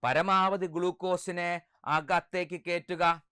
പരമാവധി ഗ്ലൂക്കോസിനെ അകത്തേക്ക് കയറ്റുക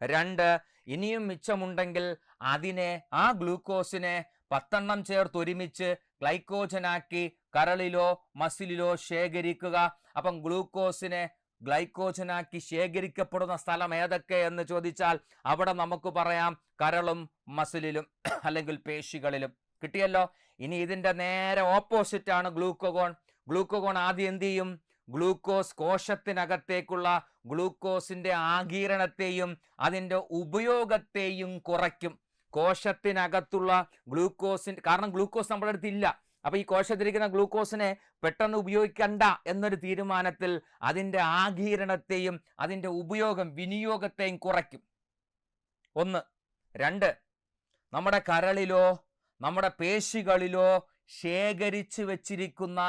രണ്ട് ഇനിയും മിച്ചമുണ്ടെങ്കിൽ അതിനെ ആ ഗ്ലൂക്കോസിനെ പത്തെണ്ണം ചേർത്ത് ഒരുമിച്ച് ഗ്ലൈക്കോജനാക്കി കരളിലോ മസിലിലോ ശേഖരിക്കുക. അപ്പം ഗ്ലൂക്കോസിനെ ഗ്ലൈക്കോജനാക്കി ശേഖരിക്കപ്പെടുന്ന സ്ഥലം ഏതൊക്കെ എന്ന് ചോദിച്ചാൽ അവിടെ നമുക്ക് പറയാം കരളും മസിലിലും അല്ലെങ്കിൽ പേശികളിലും. കിട്ടിയല്ലോ? ഇനി ഇതിന്റെ നേരെ ഓപ്പോസിറ്റ് ആണ് ഗ്ലൂക്കോഗോൺ ഗ്ലൂക്കോഗോൺ ആദ്യം എന്ത് ചെയ്യും? ഗ്ലൂക്കോസ് കോശത്തിനകത്തേക്കുള്ള ഗ്ലൂക്കോസിന്റെ ആകീരണത്തെയും അതിന്റെ ഉപയോഗത്തെയും കുറയ്ക്കും. കോശത്തിനകത്തുള്ള ഗ്ലൂക്കോസിൻ കാരണം ഗ്ലൂക്കോസ് നമ്മുടെ അടുത്തില്ല ഇല്ല. അപ്പൊ ഈ കോശത്തിരിക്കുന്ന ഗ്ലൂക്കോസിനെ പെട്ടെന്ന് ഉപയോഗിക്കണ്ട എന്നൊരു തീരുമാനത്തിൽ അതിന്റെ ആകീരണത്തെയും അതിന്റെ ഉപയോഗം വിനിയോഗത്തെയും കുറയ്ക്കും. ഒന്ന്. രണ്ട്. നമ്മുടെ കരളിലോ നമ്മുടെ പേശികളിലോ ശേഖരിച്ചു വെച്ചിരിക്കുന്ന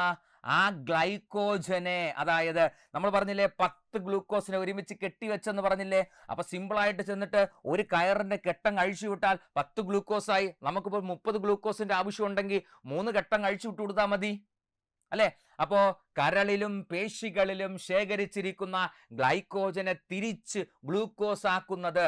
ആ ഗ്ലൈക്കോജനെ അതായത് നമ്മൾ പറഞ്ഞില്ലേ പത്ത് ഗ്ലൂക്കോസിനെ ഒരുമിച്ച് കെട്ടിവെച്ചെന്ന് പറഞ്ഞില്ലേ? അപ്പൊ സിമ്പിൾ ആയിട്ട് ചെന്നിട്ട് ഒരു കയറിന്റെ കെട്ടം അഴിച്ചു വിട്ടാൽ പത്ത് ഗ്ലൂക്കോസായി. നമുക്കിപ്പോൾ മുപ്പത് ഗ്ലൂക്കോസിന്റെ ആവശ്യമുണ്ടെങ്കിൽ മൂന്ന് കെട്ടം അഴിച്ചു വിട്ടു കൊടുത്താൽ മതി. അല്ലെ? അപ്പോ കരളിലും പേശികളിലും ശേഖരിച്ചിരിക്കുന്ന ഗ്ലൈക്കോജനെ തിരിച്ച് ഗ്ലൂക്കോസ് ആക്കുന്നത്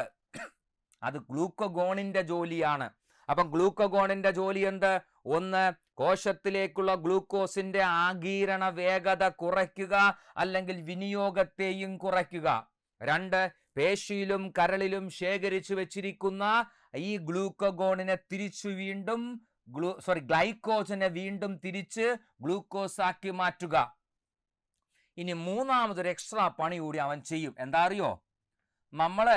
അത് ഗ്ലൂക്കോഗോണിന്റെ ജോലിയാണ്. അപ്പം ഗ്ലൂക്കോഗോണിന്റെ ജോലി എന്ത്? ഒന്ന് കോശത്തിലേക്കുള്ള ഗ്ലൂക്കോസിന്റെ ആഗീരണ വേഗത കുറയ്ക്കുക അല്ലെങ്കിൽ വിനിയോഗത്തെയും കുറയ്ക്കുക. രണ്ട് പേശിയിലും കരളിലും ശേഖരിച്ചു വെച്ചിരിക്കുന്ന ഈ ഗ്ലൂക്കോഗോണിനെ തിരിച്ചു വീണ്ടും ഗ്ലൂ സോറി ഗ്ലൈക്കോജനെ വീണ്ടും തിരിച്ച് ഗ്ലൂക്കോസ് ആക്കി മാറ്റുക. ഇനി മൂന്നാമതൊരു എക്സ്ട്രാ പണി കൂടി അവൻ ചെയ്യും. എന്താ അറിയോ? നമ്മൾ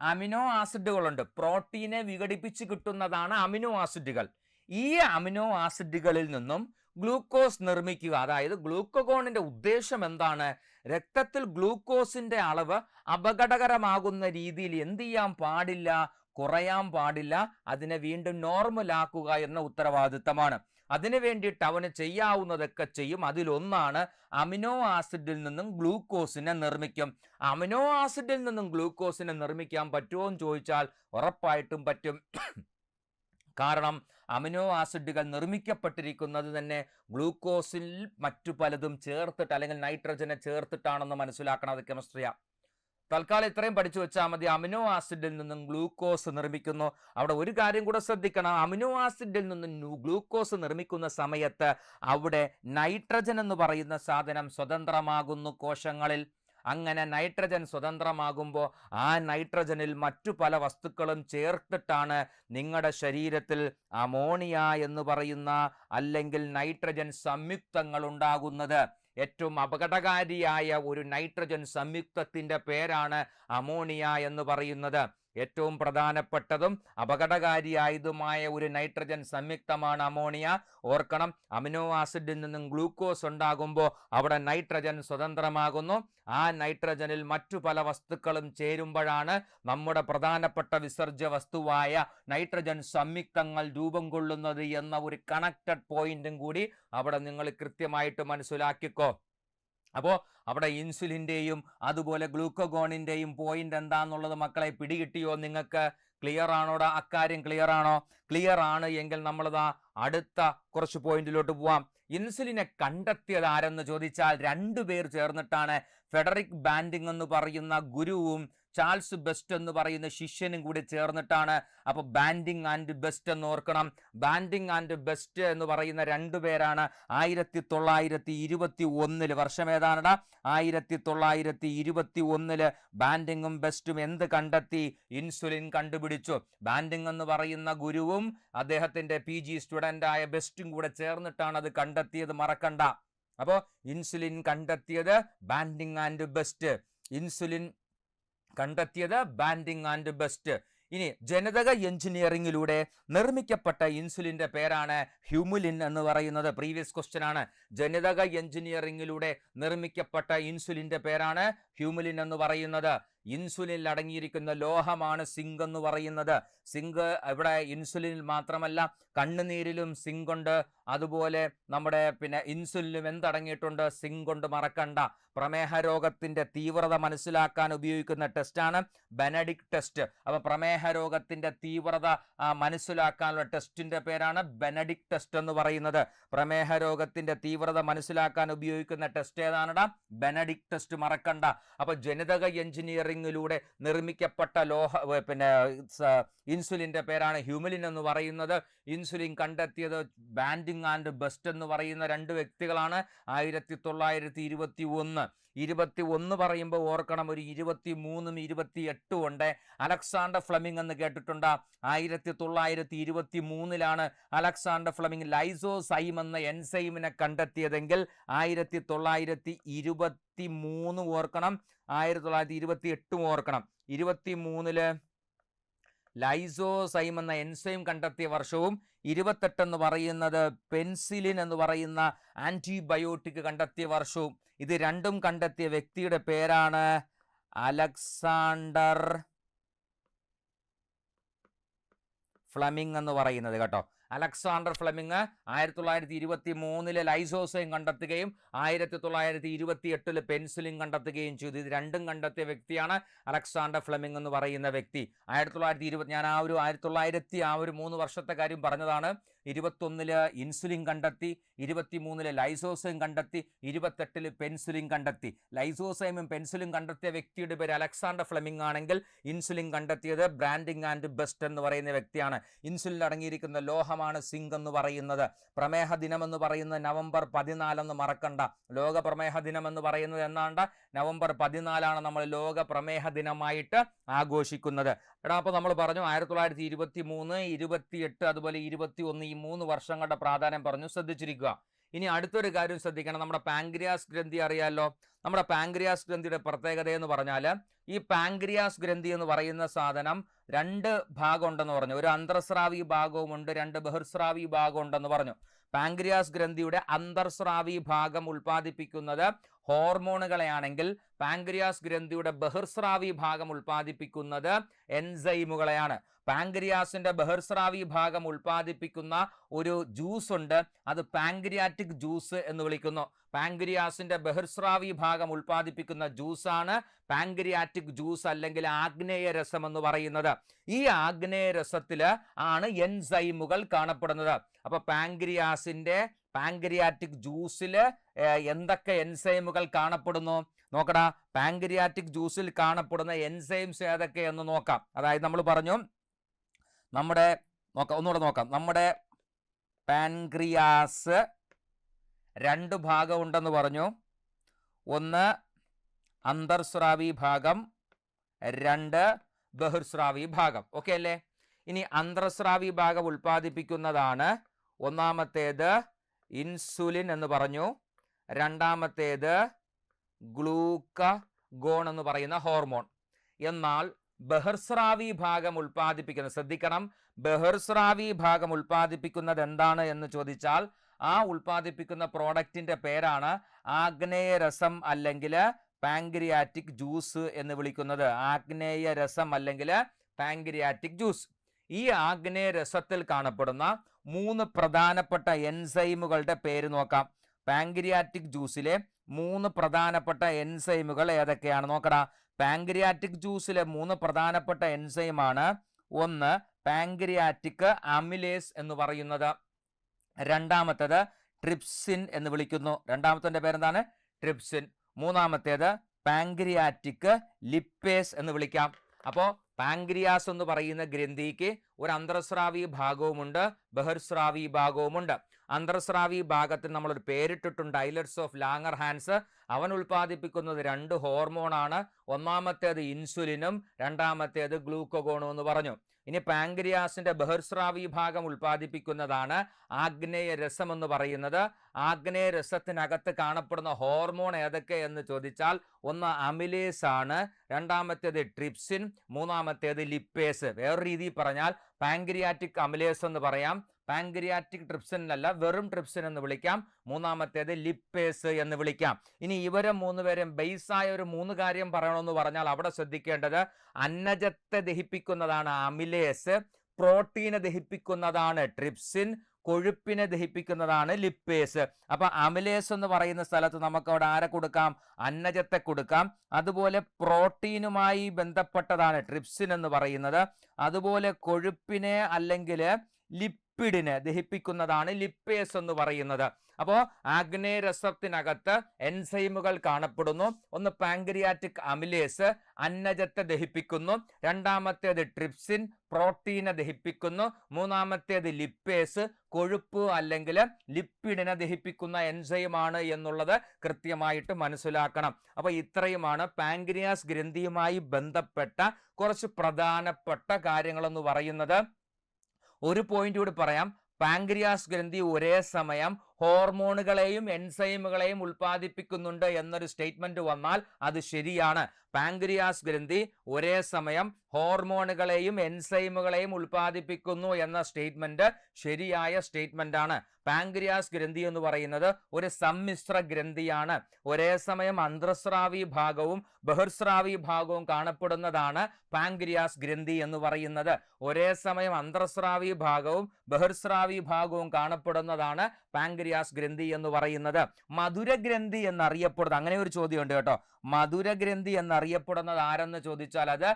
അമിനോ ആസിഡുകളുണ്ട്. പ്രോട്ടീനെ വിഘടിപ്പിച്ച് കിട്ടുന്നതാണ് അമിനോ ആസിഡുകൾ. ഈ അമിനോ ആസിഡുകളിൽ നിന്നും ഗ്ലൂക്കോസ് നിർമ്മിക്കുക അതായത് ഗ്ലൂക്കോഗോണിന്റെ ഉദ്ദേശം എന്താണ്? രക്തത്തിൽ ഗ്ലൂക്കോസിന്റെ അളവ് അപകടകരമാകുന്ന രീതിയിൽ എന്ത് ചെയ്യാൻ പാടില്ല? കുറയാൻ പാടില്ല അതിനെ വീണ്ടും നോർമൽ ആക്കുക എന്ന ഉത്തരവാദിത്തമാണ്. അതിനു വേണ്ടിയിട്ട് അവന് ചെയ്യാവുന്നതൊക്കെ ചെയ്യും. അതിലൊന്നാണ് അമിനോ ആസിഡിൽ നിന്നും ഗ്ലൂക്കോസിനെ നിർമ്മിക്കും. അമിനോ ആസിഡിൽ നിന്നും ഗ്ലൂക്കോസിനെ നിർമ്മിക്കാൻ പറ്റുമോ എന്ന് ചോദിച്ചാൽ ഉറപ്പായിട്ടും പറ്റും. കാരണം അമിനോ ആസിഡുകൾ നിർമ്മിക്കപ്പെട്ടിരിക്കുന്നത് തന്നെ ഗ്ലൂക്കോസിൽ മറ്റു പലതും ചേർത്തിട്ട് അല്ലെങ്കിൽ നൈട്രജനെ ചേർത്തിട്ടാണെന്ന് മനസ്സിലാക്കണം അത് കെമിസ്ട്രിയാ തൽക്കാലം ഇത്രയും പഠിച്ചു വെച്ചാൽ മതി. അമിനോ ആസിഡിൽ നിന്നും ഗ്ലൂക്കോസ് നിർമ്മിക്കുന്നു. അവിടെ ഒരു കാര്യം കൂടെ ശ്രദ്ധിക്കണം. അമിനോ ആസിഡിൽ നിന്നും ഗ്ലൂക്കോസ് നിർമ്മിക്കുന്ന സമയത്ത് അവിടെ നൈട്രജൻ എന്ന് പറയുന്ന സാധനം സ്വതന്ത്രമാകുന്നു കോശങ്ങളിൽ. അങ്ങനെ നൈട്രജൻ സ്വതന്ത്രമാകുമ്പോൾ ആ നൈട്രജനിൽ മറ്റു പല വസ്തുക്കളും ചേർത്തിട്ടാണ് നിങ്ങളുടെ ശരീരത്തിൽ അമോണിയ എന്ന് പറയുന്ന അല്ലെങ്കിൽ നൈട്രജൻ സംയുക്തങ്ങൾ ഉണ്ടാകുന്നത്. ഏറ്റവും അപകടകാരിയായ ഒരു നൈട്രജൻ സംയുക്തത്തിന്റെ പേരാണ് അമോണിയ എന്ന് പറയുന്നത്. ഏറ്റവും പ്രധാനപ്പെട്ടതും അപകടകാരിയായതുമായ ഒരു നൈട്രജൻ സംയുക്തമാണ് അമോണിയ. ഓർക്കണം അമിനോ ആസിഡിൽ നിന്നും ഗ്ലൂക്കോസ് ഉണ്ടാകുമ്പോൾ അവിടെ നൈട്രജൻ സ്വതന്ത്രമാകുന്നു. ആ നൈട്രജനിൽ മറ്റു പല വസ്തുക്കളും ചേരുമ്പോഴാണ് നമ്മുടെ പ്രധാനപ്പെട്ട വിസർജ്യ വസ്തുവായ നൈട്രജൻ സംയുക്തങ്ങൾ രൂപം കൊള്ളുന്നത് എന്ന ഒരു കണക്റ്റഡ് പോയിന്റും കൂടി അവിടെ നിങ്ങൾ കൃത്യമായിട്ട് മനസ്സിലാക്കിക്കോ. അപ്പോൾ അവിടെ ഇൻസുലിന്റെയും അതുപോലെ ഗ്ലൂക്കോഗോണിന്റെയും പോയിന്റ് എന്താന്നുള്ളത് മക്കളെ പിടികിട്ടിയോ നിങ്ങൾക്ക്? ക്ലിയർ ആണോടാ അക്കാര്യം ക്ലിയർ ആണോ? ക്ലിയർ ആണ് എങ്കിൽ നമ്മളിതാ അടുത്ത കുറച്ച് പോയിന്റിലോട്ട് പോവാം. ഇൻസുലിനെ കണ്ടെത്തിയത് ആരെന്ന് ചോദിച്ചാൽ രണ്ടുപേർ ചേർന്നിട്ടാണ്. ഫെഡറിക് ബാൻഡിങ് എന്ന് പറയുന്ന ഗുരുവും ചാൾസ് ബെസ്റ്റ് എന്ന് പറയുന്ന ശിഷ്യനും കൂടി ചേർന്നിട്ടാണ് അപ്പൊ ബാൻഡിങ് ആൻഡ് ബെസ്റ്റ് എന്ന് ഓർക്കണം. ബാൻഡിങ് ആൻഡ് ബെസ്റ്റ് എന്ന് പറയുന്ന രണ്ടു പേരാണ് ആയിരത്തി തൊള്ളായിരത്തി ഇരുപത്തി ഒന്നിൽ വർഷം ഏതാണട? ആയിരത്തി തൊള്ളായിരത്തി ഇരുപത്തി ഒന്നിൽ ബാൻഡിങ്ങും ബെസ്റ്റും എന്ത് കണ്ടെത്തി? ഇൻസുലിൻ കണ്ടുപിടിച്ചു. ബാൻഡിങ് എന്ന് പറയുന്ന ഗുരുവും അദ്ദേഹത്തിന്റെ പി ജി സ്റ്റുഡന്റ് ആയ ബെസ്റ്റും കൂടെ ചേർന്നിട്ടാണ് അത് കണ്ടെത്തിയത്. മറക്കണ്ട. അപ്പോൾ ഇൻസുലിൻ കണ്ടെത്തിയത് ബാൻഡിങ് ആൻഡ് ബെസ്റ്റ്. ഇൻസുലിൻ കണ്ടെത്തിയത് ബാൻഡിങ് ആൻഡ് ബെസ്റ്റ് ഇനി ജനിതക എഞ്ചിനീയറിംഗിലൂടെ നിർമ്മിക്കപ്പെട്ട ഇൻസുലിന്റെ പേരാണ് ഹ്യൂമുലിൻ എന്ന് പറയുന്നത്. പ്രീവിയസ് ക്വസ്റ്റ്യൻ ആണ്. ജനിതക എഞ്ചിനീയറിംഗിലൂടെ നിർമ്മിക്കപ്പെട്ട ഇൻസുലിന്റെ പേരാണ് ഹ്യൂമുലിൻ എന്ന് പറയുന്നത് ഇൻസുലിനിൽ അടങ്ങിയിരിക്കുന്ന ലോഹമാണ് സിങ്ക് എന്ന് പറയുന്നത്. സിങ്ക് ഇവിടെ ഇൻസുലിനിൽ മാത്രമല്ല കണ്ണുനീരിലും സിങ്ക് ഉണ്ട്. അതുപോലെ നമ്മുടെ പിന്നെ ഇൻസുലിനും എന്തടങ്ങിയിട്ടുണ്ട്? സിങ്ക് കൊണ്ട് മറക്കണ്ട. പ്രമേഹ രോഗത്തിന്റെ തീവ്രത മനസ്സിലാക്കാൻ ഉപയോഗിക്കുന്ന ടെസ്റ്റാണ് ബെനഡിക് ടെസ്റ്റ്. അപ്പോൾ പ്രമേഹ രോഗത്തിന്റെ തീവ്രത മനസ്സിലാക്കാനുള്ള ടെസ്റ്റിന്റെ പേരാണ് ബെനഡിക് ടെസ്റ്റ് എന്ന് പറയുന്നത്. പ്രമേഹ രോഗത്തിന്റെ തീവ്രത മനസ്സിലാക്കാൻ ഉപയോഗിക്കുന്ന ടെസ്റ്റ് ഏതാണ് ബെനഡിക് ടെസ്റ്റ്. മറക്കണ്ട. അപ്പൊ ജനിതക എഞ്ചിനീയറിംഗിലൂടെ നിർമ്മിക്കപ്പെട്ട ലോഹ പിന്നെ ഇൻസുലിന്റെ പേരാണ് ഹ്യൂമിലിൻ എന്ന് പറയുന്നത്. ഇൻസുലിൻ കണ്ടെത്തിയത് ബാൻഡിങ് ആൻഡ് ബെസ്റ്റ് എന്ന് പറയുന്ന രണ്ട് വ്യക്തികളാണ്. ആയിരത്തി തൊള്ളായിരത്തി ഇരുപത്തി ഒന്ന് ഇരുപത്തി ഒന്ന് പറയുമ്പോൾ ഓർക്കണം ഒരു ഇരുപത്തി മൂന്നും ഇരുപത്തി എട്ടും ഉണ്ട്. അലക്സാണ്ടർ ഫ്ലമിംഗ് എന്ന് കേട്ടിട്ടുണ്ട്? ആയിരത്തി തൊള്ളായിരത്തി ഇരുപത്തി മൂന്നിലാണ് അലക്സാണ്ടർ ഫ്ലമിംഗ് ലൈസോസൈം എന്ന എൻസൈമിനെ കണ്ടെത്തിയതെങ്കിൽ ആയിരത്തി തൊള്ളായിരത്തി ഇരുപത്തി മൂന്ന് ഓർക്കണം ആയിരത്തി തൊള്ളായിരത്തി ഇരുപത്തി എട്ടും ഓർക്കണം. ഇരുപത്തി മൂന്നിൽ ലൈസോസൈം എന്ന എൻസൈം കണ്ടെത്തിയ വർഷവും ഇരുപത്തെട്ട് എന്ന് പറയുന്നത് പെൻസിലിൻ എന്ന് പറയുന്ന ആന്റിബയോട്ടിക് കണ്ടെത്തിയ വർഷവും. ഇത് രണ്ടും കണ്ടെത്തിയ വ്യക്തിയുടെ പേരാണ് അലക്സാണ്ടർ ഫ്ലമിംഗ് എന്ന് പറയുന്നത് കേട്ടോ. അലക്സാണ്ടർ ഫ്ലെമിങ് ആയിരത്തി തൊള്ളായിരത്തി ഇരുപത്തി മൂന്നിലെ ലൈസോസയും കണ്ടെത്തുകയും ആയിരത്തി തൊള്ളായിരത്തി ഇരുപത്തി എട്ടിൽ പെൻസിലും കണ്ടെത്തുകയും ചെയ്തു. ഇത് രണ്ടും കണ്ടെത്തിയ വ്യക്തിയാണ് അലക്സാണ്ടർ ഫ്ലെമിംഗ് എന്ന് പറയുന്ന വ്യക്തി. ആയിരത്തി തൊള്ളായിരത്തി ഇരുപത്തി ഞാൻ ആ ഒരു ആയിരത്തി തൊള്ളായിരത്തി ആ ഒരു മൂന്ന് വർഷത്തെ കാര്യം പറഞ്ഞതാണ്. ഇരുപത്തൊന്നിൽ ഇൻസുലിൻ കണ്ടെത്തി ഇരുപത്തി മൂന്നിൽ ലൈസോസൈം കണ്ടെത്തി ഇരുപത്തെട്ടിൽ പെൻസുലിൻ കണ്ടെത്തി. ലൈസോസൈമും പെൻസുലിൻ കണ്ടെത്തിയ വ്യക്തിയുടെ പേര് അലക്സാണ്ടർ ഫ്ലെമിംഗ് ആണെങ്കിൽ ഇൻസുലിൻ കണ്ടെത്തിയത് ബ്രാൻഡിങ് ആൻഡ് ബെസ്റ്റ് എന്ന് പറയുന്ന വ്യക്തിയാണ്. ഇൻസുലിൻ അടങ്ങിയിരിക്കുന്ന ലോഹമാണ് സിങ്ക് എന്ന് പറയുന്നത്. പ്രമേഹ ദിനം എന്ന് പറയുന്നത് നവംബർ പതിനാലെന്ന് മറക്കണ്ട. ലോക പ്രമേഹ ദിനം എന്ന് പറയുന്നത് എന്നാണ്ട് നവംബർ പതിനാലാണ് നമ്മൾ ലോക പ്രമേഹ ദിനമായിട്ട് ആഘോഷിക്കുന്നത്. എടാ അപ്പോൾ നമ്മൾ പറഞ്ഞു ആയിരത്തി തൊള്ളായിരത്തി ഇരുപത്തി മൂന്ന് ഇരുപത്തിയെട്ട് അതുപോലെ ഇരുപത്തി ഒന്ന് ഈ മൂന്ന് വർഷങ്ങളുടെ പ്രാധാന്യം പറഞ്ഞു ശ്രദ്ധിച്ചിരിക്കുക. ഇനി അടുത്തൊരു കാര്യം ശ്രദ്ധിക്കണം. നമ്മുടെ പാങ്ക്രിയാസ് ഗ്രന്ഥി അറിയാമല്ലോ നമ്മുടെ പാങ്ക്രിയാസ് ഗ്രന്ഥിയുടെ പ്രത്യേകത എന്ന് പറഞ്ഞാൽ ഈ പാങ്ക്രിയാസ് ഗ്രന്ഥി എന്ന് പറയുന്ന സാധനം രണ്ട് ഭാഗം ഉണ്ടെന്ന് പറഞ്ഞു. ഒരു അന്തർസ്രാവി ഭാഗവുമുണ്ട് രണ്ട് ബഹിർസ്രാവി ഭാഗം ഉണ്ടെന്ന് പറഞ്ഞു. പാങ്ക്രിയാസ് ഗ്രന്ഥിയുടെ അന്തർസ്രാവി ഭാഗം ഉൽപ്പാദിപ്പിക്കുന്നത് ഹോർമോണുകളെയാണെങ്കിൽ പാങ്ക്രിയാസ് ഗ്രന്ഥിയുടെ ബഹിർസ്രാവി ഭാഗം ഉൽപ്പാദിപ്പിക്കുന്നത് എൻസൈമുകളെയാണ്. പാങ്ക്രിയാസിന്റെ ബഹിർസ്രാവി ഭാഗം ഉൽപ്പാദിപ്പിക്കുന്ന ഒരു ജ്യൂസ് ഉണ്ട്. അത് പാങ്ക്രിയാറ്റിക് ജ്യൂസ് എന്ന് വിളിക്കുന്നു. പാങ്ക്രിയാസിന്റെ ബഹിർസ്രാവി ഭാഗം ഉൽപ്പാദിപ്പിക്കുന്ന ജ്യൂസാണ് പാങ്ക്രിയാറ്റിക് ജ്യൂസ് അല്ലെങ്കിൽ ആഗ്നേയ രസം എന്ന് പറയുന്നത്. ഈ ആഗ്നേയ രസത്തിൽ ആണ് എൻസൈമുകൾ കാണപ്പെടുന്നത്. അപ്പൊ പാങ്ക്രിയാസിന്റെ പാങ്ക്രിയാറ്റിക് ജ്യൂസിൽ എന്തൊക്കെ എൻസൈമുകൾ കാണപ്പെടുന്നു? നോക്കടാ പാങ്ക്രിയാറ്റിക് ജ്യൂസിൽ കാണപ്പെടുന്ന എൻസൈംസ് ഏതൊക്കെയെന്ന് നോക്കാം. അതായത് നമ്മൾ പറഞ്ഞു നമ്മുടെ നോക്കാം ഒന്നുകൂടെ നോക്കാം. നമ്മുടെ പാൻക്രിയാസ് രണ്ട് ഭാഗമുണ്ടെന്ന് പറഞ്ഞു. ഒന്ന് അന്തർസ്രാവി ഭാഗം രണ്ട് ബഹിർസ്രാവി ഭാഗം. ഓക്കെ അല്ലേ? ഇനി അന്തർസ്രാവി ഭാഗം ഉൽപ്പാദിപ്പിക്കുന്നതാണ്. ഒന്നാമത്തേത് ഇൻസുലിൻ എന്ന് പറഞ്ഞു. രണ്ടാമത്തേത് ഗ്ലൂക്കഗോൺ എന്ന് പറയുന്ന ഹോർമോൺ. എന്നാൽ ബഹർസ്രാവി ഭാഗം ഉൽപ്പാദിപ്പിക്കുന്ന ശ്രദ്ധിക്കണം. ബഹർസ്രാവി ഭാഗം ഉൽപ്പാദിപ്പിക്കുന്നത് എന്താണ് എന്ന് ചോദിച്ചാൽ ആ ഉൽപ്പാദിപ്പിക്കുന്ന പ്രോഡക്റ്റിന്റെ പേരാണ് ആഗ്നേയ രസം അല്ലെങ്കിൽ പാങ്ക്രിയാറ്റിക് ജ്യൂസ് എന്ന് വിളിക്കുന്നത്. ആഗ്നേയ രസം അല്ലെങ്കിൽ പാങ്ക്രിയാറ്റിക് ജ്യൂസ്. ഈ ആഗ്നേയ രസത്തിൽ കാണപ്പെടുന്ന മൂന്ന് പ്രധാനപ്പെട്ട എൻസൈമുകളുടെ പേര് നോക്കാം. പാങ്ക്രിയാറ്റിക് ജ്യൂസിലെ മൂന്ന് പ്രധാനപ്പെട്ട എൻസൈമുകൾ ഏതൊക്കെയാണ്? നോക്കടാ. പാങ്ക്രിയാറ്റിക് ജ്യൂസിലെ മൂന്ന് പ്രധാനപ്പെട്ട എൻസൈമാണ് ഒന്ന് പാങ്ക്രിയാറ്റിക് അമിലേസ് എന്ന് പറയുന്നത്. രണ്ടാമത്തേത് ട്രിപ്സിൻ എന്ന് വിളിക്കുന്നു. രണ്ടാമത്തെ പേരെന്താണ്? ട്രിപ്സിൻ. മൂന്നാമത്തേത് പാങ്ക്രിയാറ്റിക് ലിപ്പേസ് എന്ന് വിളിക്കാം. അപ്പോൾ പാങ്ക്രിയാസ് എന്ന് പറയുന്ന ഗ്രന്ഥിക്ക് ഒരു അന്തർസ്രാവി ഭാഗവുമുണ്ട് ബഹിർസ്രാവി ഭാഗവുമുണ്ട്. അന്തർസ്രാവി ഭാഗത്തിന് നമ്മളൊരു പേരിട്ടിട്ടുണ്ട് ഐലറ്റ്സ് ഓഫ് ലാങ്ങർ ഹാൻസ്. അവൻ ഉൽപ്പാദിപ്പിക്കുന്നത് രണ്ട് ഹോർമോണാണ്. ഒന്നാമത്തേത് ഇൻസുലിനും രണ്ടാമത്തേത് ഗ്ലൂക്കോഗോണും എന്ന് പറഞ്ഞു. ഇനി പാങ്ക്രിയാസിന്റെ ബഹിർസ്രാവി ഭാഗം ഉൽപ്പാദിപ്പിക്കുന്നതാണ് ആഗ്നേയ രസം എന്ന് പറയുന്നത്. ആഗ്നേയ രസത്തിനകത്ത് കാണപ്പെടുന്ന ഹോർമോൺ ഏതൊക്കെ എന്ന് ചോദിച്ചാൽ ഒന്ന് അമിലേസ് ആണ് രണ്ടാമത്തേത് ട്രിപ്സിൻ മൂന്നാമത്തേത് ലിപ്പേസ്. വേറെ രീതിയിൽ പറഞ്ഞാൽ പാങ്ക്രിയാറ്റിക് അമിലേസ് എന്ന് പറയാം. പാങ്ക്രിയാറ്റിക് ട്രിപ്സിൻ അല്ല വെറും ട്രിപ്സിൻ എന്ന് വിളിക്കാം. മൂന്നാമത്തേത് ലിപ്പേസ് എന്ന് വിളിക്കാം. ഇനി ഇവരെ മൂന്നുപേരും ബേസായ ഒരു മൂന്ന് കാര്യം പറയണമെന്ന് പറഞ്ഞാൽ അവിടെ ശ്രദ്ധിക്കേണ്ടത് അന്നജത്തെ ദഹിപ്പിക്കുന്നതാണ് അമിലേസ് പ്രോട്ടീനെ ദഹിപ്പിക്കുന്നതാണ് ട്രിപ്സിൻ കൊഴുപ്പിനെ ദഹിപ്പിക്കുന്നതാണ് ലിപ്പേസ് അപ്പൊ അമിലേസ് എന്ന് പറയുന്ന സ്ഥലത്ത് നമുക്ക് അവിടെ ആരെ കൊടുക്കാം? അന്നജത്തെ കൊടുക്കാം. അതുപോലെ പ്രോട്ടീനുമായി ബന്ധപ്പെട്ടതാണ് ട്രിപ്സിൻ എന്ന് പറയുന്നത്. അതുപോലെ കൊഴുപ്പിനെ അല്ലെങ്കിൽ ലിപ്പിഡിനെ ദഹിപ്പിക്കുന്നതാണ് ലിപ്പേസ് എന്ന് പറയുന്നത്. അപ്പോൾ ആഗ്നേയരസത്തിനകത്ത് എൻസൈമുകൾ കാണപ്പെടുന്നു. ഒന്ന് പാങ്ക്രിയാറ്റിക് അമിലേസ് അന്നജത്തെ ദഹിപ്പിക്കുന്നു. രണ്ടാമത്തേത് ട്രിപ്സിൻ പ്രോട്ടീനെ ദഹിപ്പിക്കുന്നു. മൂന്നാമത്തേത് ലിപ്പേസ് കൊഴുപ്പ് അല്ലെങ്കിൽ ലിപ്പിഡിനെ ദഹിപ്പിക്കുന്ന എൻസൈമാണ് എന്നുള്ളത് കൃത്യമായിട്ട് മനസ്സിലാക്കണം. അപ്പോൾ ഇത്രയുമാണ് പാങ്ക്രിയാസ് ഗ്രന്ഥിയുമായി ബന്ധപ്പെട്ട കുറച്ച് പ്രധാനപ്പെട്ട കാര്യങ്ങളെന്ന് പറയുന്നത്. ഒരു പോയിന്റ് കൂടി പറയാം. പാങ്ക്രിയാസ് ഗ്രന്ഥി ഒരേ സമയം ഹോർമോണുകളെയും എൻസൈമുകളെയും ഉൽപ്പാദിപ്പിക്കുന്നുണ്ട് എന്നൊരു സ്റ്റേറ്റ്മെന്റ് വന്നാൽ അത് ശരിയാണ്. പാങ്ക്രിയാസ് ഗ്രന്ഥി ഒരേ സമയം ഹോർമോണുകളെയും എൻസൈമുകളെയും ഉൽപ്പാദിപ്പിക്കുന്നു എന്ന സ്റ്റേറ്റ്മെന്റ് ശരിയായ സ്റ്റേറ്റ്മെന്റ് ആണ്. പാങ്ക്രിയാസ് ഗ്രന്ഥി എന്ന് പറയുന്നത് ഒരു സമ്മിശ്ര ഗ്രന്ഥിയാണ്. ഒരേ സമയം അന്തർസ്രാവി ഭാഗവും ബഹിർസ്രാവി ഭാഗവും കാണപ്പെടുന്നതാണ് പാങ്ക്രിയാസ് ഗ്രന്ഥി എന്ന് പറയുന്നത്. ഒരേ സമയം അന്തർസ്രാവി ഭാഗവും ബഹിർസ്രാവി ഭാഗവും കാണപ്പെടുന്നതാണ് പാങ്ക്രിയാസ് ഗ്രന്ഥി എന്ന് പറയുന്നത്. മധുരഗ്രന്ഥി എന്നറിയപ്പെടുന്നത് അങ്ങനെ ഒരു ചോദ്യമുണ്ട് കേട്ടോ. മധുരഗ്രന്ഥി എന്നറിയപ്പെടുന്നത് ആരെന്ന് ചോദിച്ചാൽ അത്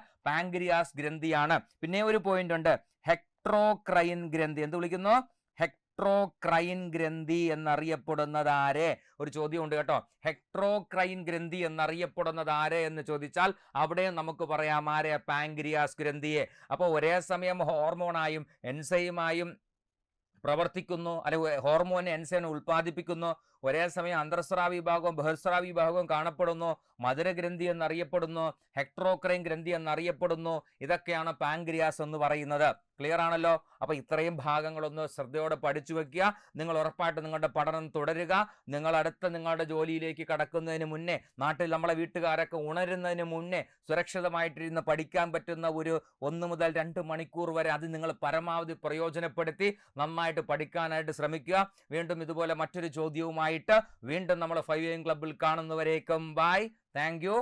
പാങ്ക്രിയാസ് ഗ്രന്ഥിയാണ്. പിന്നെ ഒരു പോയിന്റ് ഉണ്ട്. ഹെക്ട്രോക്രൈൻ ഗ്രന്ഥി. എന്ത് വിളിക്കുന്നു? ഹെക്ട്രോക്രൈൻ ഗ്രന്ഥി എന്നറിയപ്പെടുന്നത് ആരെ? ഒരു ചോദ്യമുണ്ട് കേട്ടോ. ഹെക്ട്രോക്രൈൻ ഗ്രന്ഥി എന്നറിയപ്പെടുന്നത് ആരെ എന്ന് ചോദിച്ചാൽ അവിടെ നമുക്ക് പറയാം ആരെ? പാങ്ക്രിയാസ് ഗ്രന്ഥിയെ. അപ്പോൾ ഒരേ സമയം ഹോർമോണായും എൻസൈമായും പ്രവർത്തിക്കുന്നു. അല്ലെ ഹോർമോൻ എൻസൈൻ ഉൽപ്പാദിപ്പിക്കുന്നു. ഒരേ സമയം അന്തർസ്രാവി വിഭാഗവും ബഹിർസ്രാവി വിഭാഗവും കാണപ്പെടുന്നു. മധുരഗ്രന്ഥി എന്നറിയപ്പെടുന്നു. ഹെക്ട്രോക്രൈൻ ഗ്രന്ഥി എന്നറിയപ്പെടുന്നു. ഇതൊക്കെയാണ് പാങ്ക്രിയാസ് എന്ന് പറയുന്നത്. ക്ലിയർ ആണല്ലോ? അപ്പൊ ഇത്രയും ഭാഗങ്ങളൊന്ന് ശ്രദ്ധയോടെ പഠിച്ചു വെക്കുക. നിങ്ങൾ ഉറപ്പായിട്ട് നിങ്ങളുടെ പഠനം തുടരുക. നിങ്ങൾ അടുത്ത നിങ്ങളുടെ ജോലിയിലേക്ക് കടക്കുന്നതിന് മുന്നേ നാട്ടിൽ നമ്മളെ വീട്ടുകാരൊക്കെ ഉണരുന്നതിന് മുന്നേ സുരക്ഷിതമായിട്ടിരുന്ന് പഠിക്കാൻ പറ്റുന്ന ഒരു ഒന്ന് മുതൽ രണ്ട് മണിക്കൂർ വരെ അത് നിങ്ങൾ പരമാവധി പ്രയോജനപ്പെടുത്തി നന്നായിട്ട് പഠിക്കാനായിട്ട് ശ്രമിക്കുക. വീണ്ടും ഇതുപോലെ മറ്റൊരു ചോദ്യവുമായിട്ട് വീണ്ടും നമ്മൾ ഫൈവ് എം ക്ലബിൽ കാണുന്നവരേക്കും ബൈ താങ്ക് യു